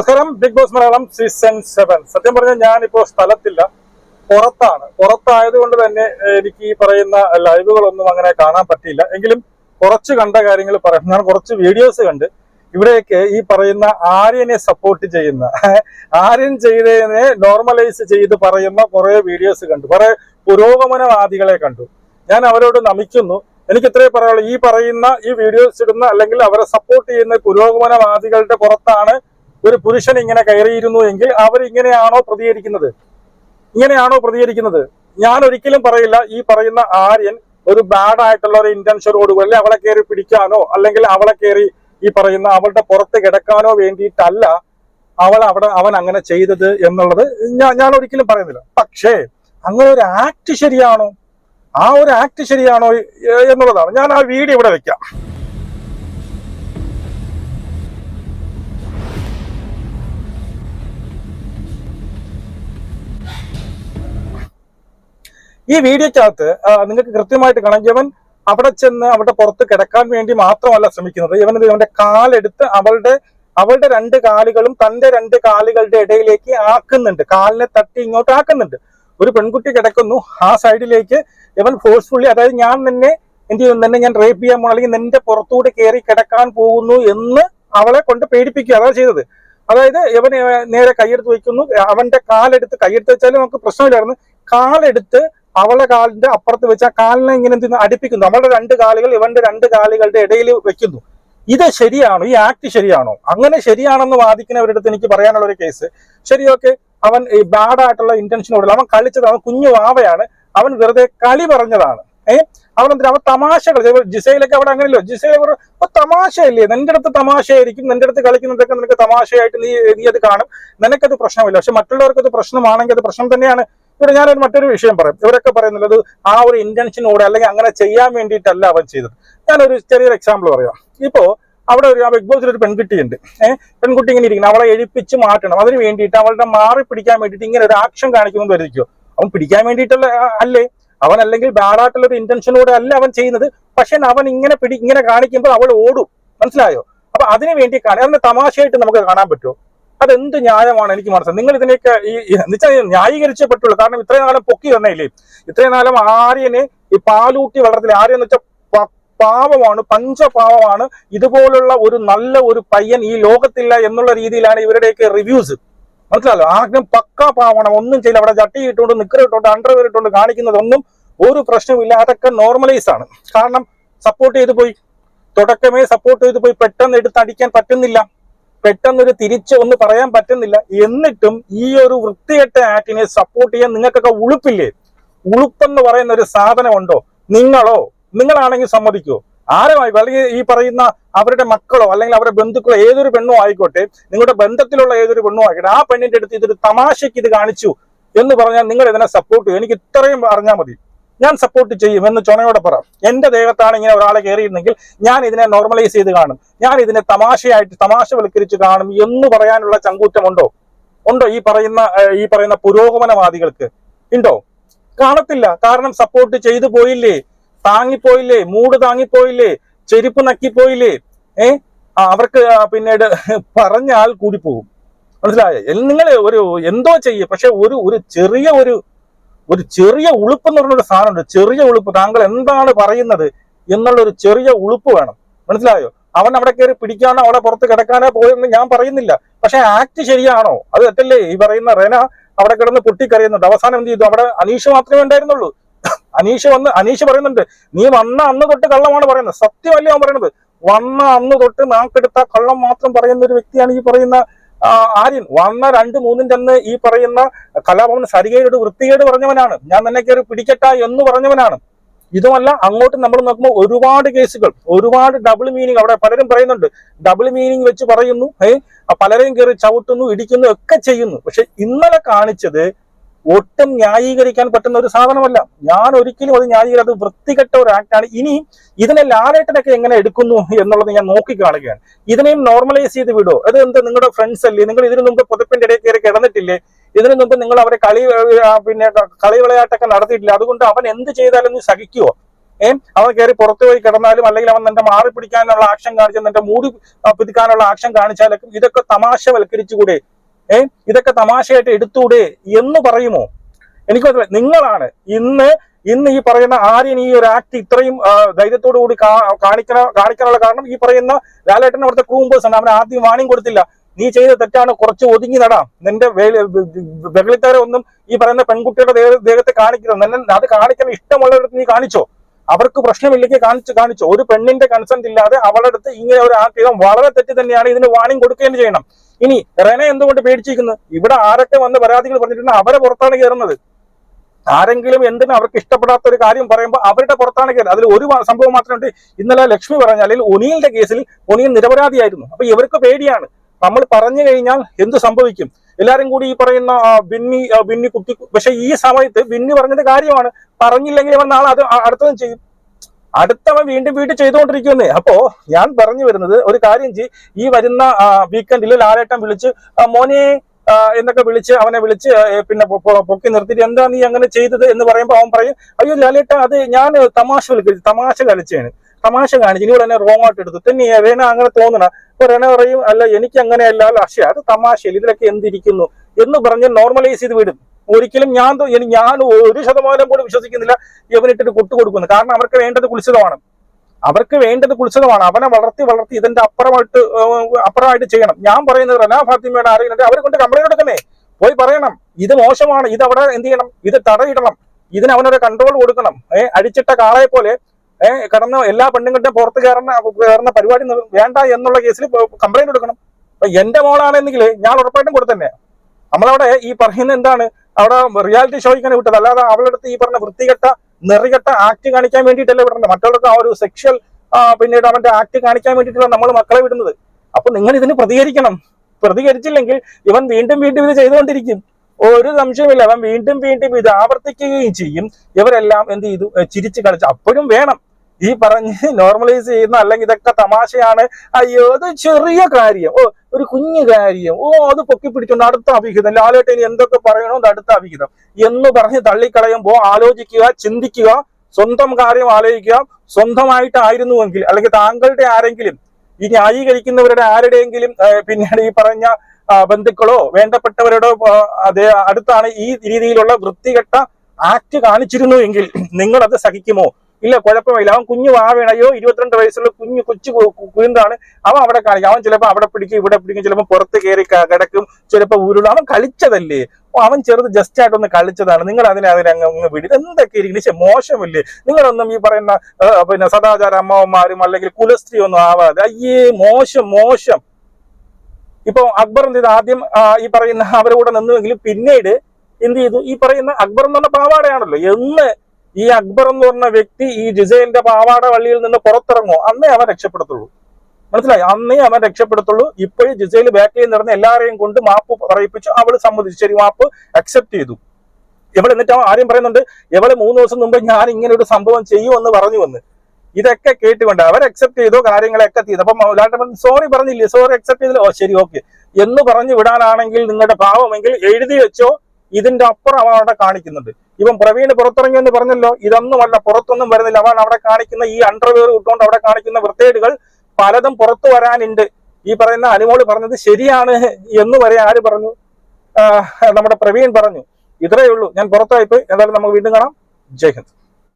നമസ്കാരം. Big Boss Malayalam season seven. സത്യം പറഞ്ഞാൽ ഞാനിപ്പോ സ്ഥലത്തില്ല. പുറത്താണ്. പുറത്തായതുകൊണ്ട് തന്നെ ഏഹ്, എനിക്ക് ഈ പറയുന്ന ലൈവുകളൊന്നും അങ്ങനെ കാണാൻ പറ്റിയില്ല. എങ്കിലും കുറച്ച് കണ്ട കാര്യങ്ങൾ പറയാം. ഞാൻ കുറച്ച് വീഡിയോസ് കണ്ട് ഇവിടെയൊക്കെ ഈ പറയുന്ന ആര്യനെ സപ്പോർട്ട് ചെയ്യുന്ന ആര്യൻ ചെയ്തതിനെ നോർമലൈസ് ചെയ്ത് പറയുന്ന കുറെ വീഡിയോസ് കണ്ടു. കുറെ പുരോഗമനവാദികളെ കണ്ടു. ഞാൻ അവരോട് നമിക്കുന്നു. എനിക്ക് ഇത്രേ പറയാനുള്ളൂ. ഈ പറയുന്ന ഈ വീഡിയോസ് ഇടുന്ന അല്ലെങ്കിൽ അവരെ സപ്പോർട്ട് ചെയ്യുന്ന പുരോഗമനവാദികളുടെ പുറത്താണ് ഒരു പുരുഷൻ ഇങ്ങനെ കയറിയിരുന്നു എങ്കിൽ അവർ ഇങ്ങനെയാണോ പ്രതികരിക്കുന്നത്? ഇങ്ങനെയാണോ പ്രതികരിക്കുന്നത്? ഞാൻ ഒരിക്കലും പറയില്ല. ഈ പറയുന്ന ആര്യൻ ഒരു ബാഡ് ആയിട്ടുള്ള ഒരു ഇന്റൻഷനോട് കൂടി അവളെ കയറി പിടിക്കാനോ അല്ലെങ്കിൽ അവളെ കയറി ഈ പറയുന്ന അവളുടെ പുറത്ത് കിടക്കാനോ വേണ്ടിയിട്ടല്ല അവൾ അവിടെ അവൻ അങ്ങനെ ചെയ്തത് എന്നുള്ളത് ഞാൻ ഞാൻ ഒരിക്കലും പറയുന്നില്ല. പക്ഷേ അങ്ങനെ ഒരു ആക്ട് ശരിയാണോ? ആ ഒരു ആക്ട് ശരിയാണോ എന്നുള്ളതാണ്. ഞാൻ ആ വീഡിയോ ഇവിടെ വെക്കാം. ഈ വീഡിയോക്കകത്ത് നിങ്ങൾക്ക് കൃത്യമായിട്ട് കാണാം. ഇവൻ അവിടെ ചെന്ന് അവിടെ പുറത്ത് കിടക്കാൻ വേണ്ടി മാത്രമല്ല ശ്രമിക്കുന്നത്. ഇവൻ ഇത് ഇവന്റെ കാലെടുത്ത് അവളുടെ അവളുടെ രണ്ട് കാലുകളും തന്റെ രണ്ട് കാലുകളുടെ ഇടയിലേക്ക് ആക്കുന്നുണ്ട്. കാലിനെ തട്ടി ഇങ്ങോട്ട് ആക്കുന്നുണ്ട്. ഒരു പെൺകുട്ടി കിടക്കുന്നു. ആ സൈഡിലേക്ക് ഇവൻ ഫോഴ്സ്ഫുള്ളി അതായത് ഞാൻ നിന്നെ എന്ത് ചെയ്യുന്നു നിന്നെ ഞാൻ റേപ്പ് ചെയ്യാൻ പോകണം അല്ലെങ്കിൽ നിന്റെ പുറത്തൂടെ കയറി കിടക്കാൻ പോകുന്നു എന്ന് അവളെ കൊണ്ട് പേടിപ്പിക്കുക. അതാണ് ചെയ്തത്. അതായത് ഇവൻ നേരെ കൈയെടുത്ത് വയ്ക്കുന്നു. അവന്റെ കാലെടുത്ത് കൈയെടുത്ത് വെച്ചാലും നമുക്ക് പ്രശ്നമില്ലായിരുന്നു. കാലെടുത്ത് അവളെ കാലിന്റെ അപ്പുറത്ത് വെച്ച് ആ കാലിനെ ഇങ്ങനെ എന്ത് അടുപ്പിക്കുന്നു. നമ്മളുടെ രണ്ട് കാലുകൾ ഇവന്റെ രണ്ട് കാലുകളുടെ ഇടയിൽ വെക്കുന്നു. ഇത് ശരിയാണോ? ഈ ആക്ട് ശരിയാണോ? അങ്ങനെ ശരിയാണെന്ന് വാദിക്കുന്നവരുടെ അടുത്ത് എനിക്ക് പറയാനുള്ള ഒരു കേസ് ശരി ഓക്കെ അവൻ ഈ ബാഡായിട്ടുള്ള ആയിട്ടുള്ള ഇന്റൻഷനോട് അവൻ കളിച്ചത് അവൻ കുഞ്ഞു വാവയാണ്. അവൻ വെറുതെ കളി പറഞ്ഞതാണ്. ഏഹ് അവൻ എന്തിനാ അവൻ തമാശകൾ. ജിസയിലൊക്കെ അവിടെ അങ്ങനെയല്ലോ? "ഓ, തമാശയല്ലേ? നിന്റെ അടുത്ത് തമാശയായിരിക്കും. നിന്റെ അടുത്ത് കളിക്കുന്നതൊക്കെ നിനക്ക് തമാശയായിട്ട് നീ നീ അത് കാണും. നിനക്കത് പ്രശ്നമില്ല. പക്ഷെ മറ്റുള്ളവർക്ക് അത് പ്രശ്നമാണെങ്കിൽ അത് പ്രശ്നം തന്നെയാണ്. ഇവിടെ ഞാനൊരു മറ്റൊരു വിഷയം പറയും. ഇവരൊക്കെ പറയുന്നത് ആ ഒരു ഇന്റൻഷനോടെ അല്ലെങ്കിൽ അങ്ങനെ ചെയ്യാൻ വേണ്ടിയിട്ടല്ല അവൻ ചെയ്തത്. ഞാനൊരു ചെറിയൊരു എക്സാമ്പിൾ പറയാം. ഇപ്പോ അവിടെ ഒരു ആ ബിഗ് ബോസിൽ ഒരു പെൺകുട്ടിയുണ്ട്. ഏഹ് പെൺകുട്ടി ഇങ്ങനെ ഇരിക്കണം അവളെ എഴുപ്പിച്ച് മാറ്റണം. അതിന് വേണ്ടിയിട്ട് അവളുടെ മാറി പിടിക്കാൻ വേണ്ടിയിട്ട് ഇങ്ങനെ ഒരു ആക്ഷൻ കാണിക്കുമെന്ന് കരുതിക്കോ അവൻ പിടിക്കാൻ വേണ്ടിയിട്ടല്ല അല്ലേ? അവൻ അല്ലെങ്കിൽ ബാഡായിട്ടുള്ള ഒരു ഇന്റൻഷനോടെ അല്ല അവൻ ചെയ്യുന്നത്. പക്ഷെ അവൻ ഇങ്ങനെ പിടി ഇങ്ങനെ കാണിക്കുമ്പോൾ അവൾ ഓടും. മനസ്സിലായോ? അപ്പൊ അതിനു വേണ്ടി കാണി. അതിന് തമാശയായിട്ട് നമുക്ക് കാണാൻ പറ്റുമോ അതെന്ത് ന്യായമാണ് എനിക്ക് മനസ്സിലായി. നിങ്ങൾ ഇതിനെയൊക്കെ ഈ എന്നുവെച്ചാൽ ന്യായീകരിച്ചേ പറ്റുള്ളൂ കാരണം ഇത്രയും കാലം പൊക്കി തന്നെയില്ലേ ഇത്രയും കാലം ആര്യനെ ഈ പാലൂട്ടി വളർത്തില്ല ആര്യ എന്ന് വെച്ചാൽ പാവമാണ് പഞ്ചപാവമാണ്. ഇതുപോലുള്ള ഒരു നല്ല ഒരു പയ്യൻ ഈ ലോകത്തില്ല എന്നുള്ള രീതിയിലാണ് ഇവരുടെയൊക്കെ റിവ്യൂസ് മനസ്സിലാലോ ആദ്യം പക്കാ പാവണം. ഒന്നും ചെയ്യില്ല. അവിടെ ചട്ടി ഇട്ടുകൊണ്ട് നിക്കർ ഇട്ടുകൊണ്ട് അണ്ടർവെയർ ഇട്ടുകൊണ്ട് കാണിക്കുന്നതൊന്നും ഒരു പ്രശ്നമില്ല അതൊക്കെ നോർമലൈസ് ആണ്. കാരണം സപ്പോർട്ട് ചെയ്തു പോയി. തുടക്കമേ സപ്പോർട്ട് ചെയ്തു പോയി. പെട്ടെന്ന് എടുത്ത് അടിക്കാൻ പറ്റുന്നില്ല. പെട്ടെന്നൊരു തിരിച്ച് ഒന്ന് പറയാൻ പറ്റുന്നില്ല. എന്നിട്ടും ഈ ഒരു വൃത്തികെട്ട ആക്ടിനെ സപ്പോർട്ട് ചെയ്യാൻ നിങ്ങൾക്കൊക്കെ ഉളുപ്പില്ലേ? ഉളുപ്പെന്ന് പറയുന്ന ഒരു സാധനമുണ്ടോ നിങ്ങളോ? നിങ്ങളാണെങ്കിൽ സമ്മതിക്കുമോ ആരുമായി? അല്ലെങ്കിൽ ഈ പറയുന്ന അവരുടെ മക്കളോ അല്ലെങ്കിൽ അവരുടെ ബന്ധുക്കളോ ഏതൊരു പെണ്ണോ ആയിക്കോട്ടെ നിങ്ങളുടെ ബന്ധത്തിലുള്ള ഏതൊരു പെണ്ണോ ആയിക്കോട്ടെ ആ പെണ്ണിന്റെ അടുത്ത് ഇതൊരു തമാശയ്ക്ക് ഇത് കാണിച്ചു എന്ന് പറഞ്ഞാൽ നിങ്ങൾ ഇതിനെ സപ്പോർട്ട് ചെയ്യും. എനിക്ക് ഇത്രയും അറിഞ്ഞാൽ മതി. ഞാൻ സപ്പോർട്ട് ചെയ്യും എന്ന് ചുണയോടെ പറ. എന്റെ ദേഹത്താണ് ഇങ്ങനെ ഒരാളെ കയറിയിരുന്നെങ്കിൽ ഞാൻ ഇതിനെ നോർമലൈസ് ചെയ്ത് കാണും. ഞാൻ ഇതിനെ തമാശയായിട്ട് തമാശ തമാശവൽക്കരിച്ച് കാണും എന്ന് പറയാനുള്ള ചങ്കൂറ്റമുണ്ടോ? ഉണ്ടോ ഈ പറയുന്ന ഈ പറയുന്ന പുരോഗമനവാദികൾക്ക്? ഉണ്ടോ? കാണത്തില്ല. കാരണം സപ്പോർട്ട് ചെയ്തു പോയില്ലേ? താങ്ങിപ്പോയില്ലേ? മൂട് താങ്ങിപ്പോയില്ലേ? ചെരുപ്പ് നക്കിപ്പോയില്ലേ? ഏ? അവർക്ക് പിന്നീട് പറഞ്ഞാൽ കൂടി പോകും മനസ്സിലായോ? നിങ്ങൾ ഒരു എന്തോ ചെയ്യും. പക്ഷെ ഒരു ഒരു ചെറിയ ഒരു ഒരു ചെറിയ ഉളുപ്പ് എന്ന് പറഞ്ഞൊരു സാധനമുണ്ട്. ചെറിയ ഉളുപ്പ്. താങ്കൾ എന്താണ് പറയുന്നത് എന്നുള്ള ഒരു ചെറിയ ഉളുപ്പ് വേണം. മനസ്സിലായോ? അവൻ അവിടെ കയറി പിടിക്കാനോ അവിടെ പുറത്ത് കിടക്കാനോ പോയെന്ന് ഞാൻ പറയുന്നില്ല. പക്ഷെ ആക്ട് ശരിയാണോ? അത് തെറ്റല്ലേ? ഈ പറയുന്ന റെന അവിടെ കിടന്ന് പൊട്ടിക്കറിയുന്നുണ്ട് അവസാനം എന്ത് ചെയ്തു? അവിടെ അനീഷ് മാത്രമേ ഉണ്ടായിരുന്നുള്ളൂ. അനീഷ് വന്ന് അനീഷ് പറയുന്നുണ്ട് നീ വന്ന അന്ന് തൊട്ട് കള്ളമാണ് പറയുന്നത്. സത്യമല്ലേ അവൻ പറയുന്നത് വന്ന അന്ന് തൊട്ട് നാക്കെടുത്ത കള്ളം മാത്രം പറയുന്ന ഒരു വ്യക്തിയാണ് ഈ പറയുന്ന ആര്യൻ വന്ന രണ്ട് മൂന്നിന്റെ അന്ന് ഈ പറയുന്ന കലാഭവൻ സരികേട് വൃത്തികേട് പറഞ്ഞവനാണ്. ഞാൻ തന്നെ കയറി പിടിക്കട്ട എന്ന് പറഞ്ഞവനാണ്. ഇതുമല്ല അങ്ങോട്ട് നമ്മൾ നോക്കുമ്പോൾ ഒരുപാട് കേസുകൾ ഒരുപാട് ഡബിൾ മീനിങ് അവിടെ പലരും പറയുന്നുണ്ട് ഡബിൾ മീനിങ് വെച്ച് പറയുന്നു ഏഹ് പലരെയും കയറി ചവിട്ടുന്നു ഇടിക്കുന്നു ഒക്കെ ചെയ്യുന്നു. പക്ഷെ ഇന്നലെ കാണിച്ചത് ഒട്ടും ന്യായീകരിക്കാൻ പറ്റുന്ന ഒരു സാധനമല്ല. ഞാൻ ഒരിക്കലും അത് ന്യായീകരിക്കും അത് വൃത്തികെട്ട ഒരു ആക്ടാണ് ഇനി ഇതിനെ ലാലേട്ടനൊക്കെ എങ്ങനെ എടുക്കുന്നു എന്നുള്ളത് ഞാൻ നോക്കി കാണുകയാണ്. ഇതിനെയും നോർമലൈസ് ചെയ്ത് വിടുമോ അത് എന്ത് നിങ്ങളുടെ ഫ്രണ്ട്സ് അല്ലേ? നിങ്ങൾ ഇതിനു മുമ്പ് പുതപ്പിന്റെ ഇടയിൽ കയറി കിടന്നിട്ടില്ലേ? ഇതിനു മുമ്പ് നിങ്ങൾ അവരെ കളി പിന്നെ കളി വിളയാട്ടൊക്കെ നടത്തിയിട്ടില്ല? അതുകൊണ്ട് അവൻ എന്ത് ചെയ്താലും സഹിക്കുവോ? ഏ? അവൻ കയറി പുറത്തു പോയി കിടന്നാലും അല്ലെങ്കിൽ അവൻ നിന്റെ മാറി പിടിക്കാനുള്ള ആക്ഷൻ കാണിച്ചാൽ നിന്റെ മൂടി ആ, പിടിക്കാനുള്ള ആക്ഷൻ കാണിച്ചാലൊക്കെ ഇതൊക്കെ തമാശവൽക്കരിച്ചുകൂടെ? ഏഹ് ഇതൊക്കെ തമാശയായിട്ട് എടുത്തൂടെ എന്ന് പറയുമോ? എനിക്ക് മനസ്സിലായി. നിങ്ങളാണ് ഇന്ന് ഇന്ന് ഈ പറയുന്ന ആര്യൻ ഈ ഒരു ആക്ട് ഇത്രയും ധൈര്യത്തോടു കൂടി കാണിക്കണ കാണിക്കാനുള്ള കാരണം ഈ പറയുന്ന ലാലേട്ടൻ അവിടുത്തെ ക്രൂമ്പേഴ്സ് ആണ് അവൻ ആദ്യം വാണിംഗ് കൊടുത്തില്ല. നീ ചെയ്ത തെറ്റാണ് കുറച്ച് ഒതുങ്ങി നടാം. നിന്റെ ബഹളിത്താരെ ഒന്നും ഈ പറയുന്ന പെൺകുട്ടിയുടെ ദേഹ- ദേഹത്തെ കാണിക്കരുത്. നിന്നെ അത് കാണിക്കാൻ ഇഷ്ടമുള്ളവർക്ക് നീ കാണിച്ചോ? അവർക്ക് പ്രശ്നമില്ലെങ്കിൽ കാണിച്ചു കാണിച്ചോ. ഒരു പെണ്ണിന്റെ കൺസെന്റ് ഇല്ലാതെ അവളുടെ അടുത്ത് ഇങ്ങനെ ഒരു ആഗ്രഹം വളരെ തെറ്റ് തന്നെയാണ് ഇതിന് വാണിംഗ് കൊടുക്കുകയും ചെയ്യണം. ഇനി റെനെ എന്തുകൊണ്ട് പേടിച്ചിരിക്കുന്നു? ഇവിടെ ആരൊക്കെ വന്ന് പരാതികൾ പറഞ്ഞിട്ടുണ്ട് അവരെ പുറത്താണ് കയറുന്നത്. ആരെങ്കിലും എന്തിനും അവർക്ക് ഇഷ്ടപ്പെടാത്ത ഒരു കാര്യം പറയുമ്പോൾ അവരുടെ പുറത്താണ് കയറുന്നത്. അതിൽ ഒരു സംഭവം മാത്രമുണ്ട്. ഇന്നലെ ലക്ഷ്മി പറഞ്ഞ അല്ലെങ്കിൽ ഒനിയലിന്റെ കേസിൽ ഒനിയൻ നിരപരാധിയായിരുന്നു. അപ്പൊ ഇവർക്ക് പേടിയാണ്. നമ്മൾ പറഞ്ഞു കഴിഞ്ഞാൽ എന്ത് സംഭവിക്കും? എല്ലാരും കൂടി ഈ പറയുന്ന ബിന്നി ബിന്നി കുത്തി പക്ഷെ ഈ സമയത്ത് ബിന്നി പറഞ്ഞത് കാര്യമാണ്. പറഞ്ഞില്ലെങ്കിൽ അവൻ നാളെ അത് അടുത്തതും ചെയ്യും. അടുത്തവൻ വീണ്ടും വീണ്ടും ചെയ്തുകൊണ്ടിരിക്കുന്നേ അപ്പോ ഞാൻ പറഞ്ഞു വരുന്നത് ഒരു കാര്യം ചെയ് ഈ വരുന്ന വീക്കെൻഡിൽ ലാലേട്ടൻ വിളിച്ച് മോനെ എന്നൊക്കെ വിളിച്ച് അവനെ വിളിച്ച് പിന്നെ പൊക്കി നിർത്തിയിട്ട് എന്താ നീ അങ്ങനെ ചെയ്തത് എന്ന് പറയുമ്പോൾ അവൻ പറയും അയ്യോ ലാലേട്ട അത് ഞാൻ തമാശ വിളിക്കും തമാശ കളിച്ചാണ് തമാശ കാണിച്ച് ഇനി എന്നെ റോങ് ആയിട്ട് എടുത്തു. തന്നെ വേണ അങ്ങനെ തോന്നണ. അപ്പൊ റേന പറയും അല്ല എനിക്ക് അങ്ങനെയല്ല. പക്ഷേ അത് തമാശയിൽ ഇതിലൊക്കെ എന്തിരിക്കുന്നു? എന്ന് പറഞ്ഞ് നോർമലൈസ് ചെയ്ത് വിടും. ഒരിക്കലും ഞാൻ ഞാൻ ഒരു ശതമാനം കൂടി വിശ്വസിക്കുന്നില്ല ഇവനിട്ടിട്ട് കൊട്ടു കൊടുക്കുന്നു. കാരണം അവർക്ക് വേണ്ടത് കുളിച്ചതമാണ് അവർക്ക് വേണ്ടത് കുളിച്ചതമാണ് അവനെ വളർത്തി വളർത്തി ഇതിന്റെ അപ്പുറമായിട്ട് അപ്പുറമായിട്ട് ചെയ്യണം. ഞാൻ പറയുന്നത് റനാ ഫാത്തിമയുടെ ആരെങ്കിലും അവരെ കൊണ്ട് കംപ്ലൈന്റ് കൊടുക്കണേ പോയി പറയണം. ഇത് മോശമാണ്. ഇത് അവിടെ എന്ത് ചെയ്യണം? ഇത് തടയിടണം. ഇതിന് അവനൊരു കൺട്രോൾ കൊടുക്കണം. ഏഹ് അടിച്ചിട്ട കാളയെ പോലെ ഏഹ് കടന്ന് എല്ലാ പെണ്ണുങ്ങളുടെയും പുറത്ത് കയറുന്ന കയറുന്ന പരിപാടി വേണ്ട എന്നുള്ള കേസിൽ കംപ്ലൈന്റ് കൊടുക്കണം അപ്പൊ എന്റെ മോളാണെന്നെങ്കിൽ ഞാൻ ഉറപ്പായിട്ടും കൊടുത്തന്നെ. നമ്മളവിടെ ഈ പറയുന്ന എന്താണ് അവിടെ റിയാലിറ്റി ഷോയ്ക്കാണ് വിട്ടത്. അല്ലാതെ അവളുടെ അടുത്ത് ഈ പറഞ്ഞ വൃത്തികെട്ട നെറികെട്ട ആക്ട് കാണിക്കാൻ വേണ്ടിയിട്ടല്ലേ വിടേണ്ടത്. മറ്റുള്ളവർക്ക് ആ ഒരു സെക്ഷൽ പിന്നീട് അവന്റെ ആക്ട് കാണിക്കാൻ വേണ്ടിയിട്ടാണ് നമ്മൾ മക്കളെ വിടുന്നത്. അപ്പൊ നിങ്ങൾ ഇതിന് പ്രതികരിക്കണം. പ്രതികരിച്ചില്ലെങ്കിൽ ഇവൻ വീണ്ടും വീണ്ടും ഇത് ചെയ്തുകൊണ്ടിരിക്കും. ഒരു സംശയമില്ല അവൻ വീണ്ടും വീണ്ടും ഇത് ആവർത്തിക്കുകയും ചെയ്യും. ഇവരെല്ലാം എന്ത് ചെയ്തു? ചിരിച്ചു കളിച്ച്. അപ്പോഴും വേണം. ഈ പറഞ്ഞ് നോർമലൈസ് ചെയ്യുന്ന അല്ലെങ്കിൽ ഇതൊക്കെ തമാശയാണ്. അയ്യോ അത് ചെറിയ കാര്യം. ഓ ഒരു കുഞ്ഞു കാര്യം. ഓ അത് പൊക്കി പിടിച്ചോണ്ട് അടുത്ത അഭിഹിതം ലാലേട്ട് ഇനി എന്തൊക്കെ പറയണോ അത് അടുത്ത അഭിഹിതം എന്ന് പറഞ്ഞ് തള്ളിക്കളയുമ്പോൾ ആലോചിക്കുക ചിന്തിക്കുക സ്വന്തം കാര്യം ആലോചിക്കുക. സ്വന്തമായിട്ടായിരുന്നുവെങ്കിൽ അല്ലെങ്കിൽ താങ്കളുടെ ആരെങ്കിലും ഈ ന്യായീകരിക്കുന്നവരുടെ ആരുടെയെങ്കിലും പിന്നീട് ഈ പറഞ്ഞ ബന്ധുക്കളോ വേണ്ടപ്പെട്ടവരുടെ അതേ അടുത്താണ് ഈ രീതിയിലുള്ള വൃത്തികെട്ട ആക്ട് കാണിച്ചിരുന്നു എങ്കിൽ നിങ്ങൾ അത് സഹിക്കുമോ? ഇല്ല കുഴപ്പമില്ല. അവൻ കുഞ്ഞു വാവേണ്. അയ്യോ ഇരുപത്തിരണ്ട് വയസ്സുള്ള കുഞ്ഞു കൊച്ചു കു- കു- അവൻ അവിടെ കാണിക്കും അവൻ ചിലപ്പോൾ അവിടെ പിടിക്കും ഇവിടെ പിടിക്കും. ചിലപ്പോൾ പുറത്ത് കയറി കിടക്കും. ചിലപ്പോൾ ഉരുളും. അവൻ കളിച്ചതല്ലേ? അവൻ ചെറുത് ജസ്റ്റ് ആയിട്ടൊന്ന് കളിച്ചതാണ്. നിങ്ങൾ അതിനെ അതിനങ്ങ് അങ്ങ് അങ്ങ് വിടി. എന്തൊക്കെ ഇരിക്കും? പക്ഷെ മോശമില്ലേ? നിങ്ങളൊന്നും ഈ പറയുന്ന പിന്നെ സദാചാര അമ്മാവന്മാരും അല്ലെങ്കിൽ കുലസ്ത്രീ ഒന്നും ആവാതെ. അയ്യേ മോശം മോശം. ഇപ്പൊ അക്ബർ എന്ത് ചെയ്തു? ആദ്യം ഈ പറയുന്ന അവരുടെ കൂടെ നിന്നുവെങ്കിലും പിന്നീട് എന്ത് ചെയ്തു? ഈ പറയുന്ന അക്ബർ എന്ന് പറഞ്ഞ പാവാടയാണല്ലോ. എന്ന് ഈ അക്ബർ എന്ന് പറഞ്ഞ വ്യക്തി ഈ ജിസൈലിന്റെ പാവാട വള്ളിയിൽ നിന്ന് പുറത്തിറങ്ങുമോ? അന്നേ അവൻ രക്ഷപ്പെടുത്തുള്ളൂ. മനസ്സിലായി? അന്നേ അവൻ രക്ഷപ്പെടുത്തുള്ളൂ. ഇപ്പോഴും ജിസൈൽ ബാക്കിൽ നിന്നിരുന്ന എല്ലാവരെയും കൊണ്ട് മാപ്പ് പറയിപ്പിച്ചു. അവൾ സമ്മതിച്ചു. ശരി മാപ്പ് അക്സെപ്റ്റ് ചെയ്തു. ഇവൾ എന്നിട്ട് ആരും പറയുന്നുണ്ട് ഇവൾ മൂന്ന് ദിവസം മുമ്പ് ഞാൻ ഇങ്ങനെ ഒരു സംഭവം ചെയ്യുമെന്ന് പറഞ്ഞു വന്ന് ഇതൊക്കെ കേട്ടുകൊണ്ട് അവർ അക്സെപ്റ്റ് ചെയ്തോ കാര്യങ്ങളൊക്കെ ചെയ്തു. അപ്പം സോറി പറഞ്ഞില്ലേ? സോറി അക്സെപ്റ്റ് ചെയ്തില്ല. ഓ ശരി ഓക്കെ എന്ന് പറഞ്ഞു വിടാനാണെങ്കിൽ നിങ്ങളുടെ ഭാവമെങ്കിൽ എഴുതി വെച്ചോ. ഇതിന്റെ അപ്പുറം അവൻ അവിടെ കാണിക്കുന്നുണ്ട്. ഇവൻ പുറത്തിറങ്ങി എന്ന് പറഞ്ഞല്ലോ. ഇതൊന്നുമല്ല പുറത്തൊന്നും വരുന്നില്ല. അവൻ അവിടെ കാണിക്കുന്ന ഈ അണ്ടർവെയർ ഇട്ടുകൊണ്ട് അവിടെ കാണിക്കുന്ന വൃത്തേടുകൾ പലതും പുറത്തു വരാനുണ്ട്. ഈ പറയുന്ന അനുമോൾ പറഞ്ഞത് ശരിയാണ് എന്ന് വരെ ആര് പറഞ്ഞു? നമ്മുടെ പ്രവീൺ പറഞ്ഞു. ഇത്രയേ ഉള്ളൂ. ഞാൻ പുറത്തായിപ്പോയി. എന്തായാലും നമുക്ക് വീണ്ടും കാണാം. ജയ് ഹിന്ദ്.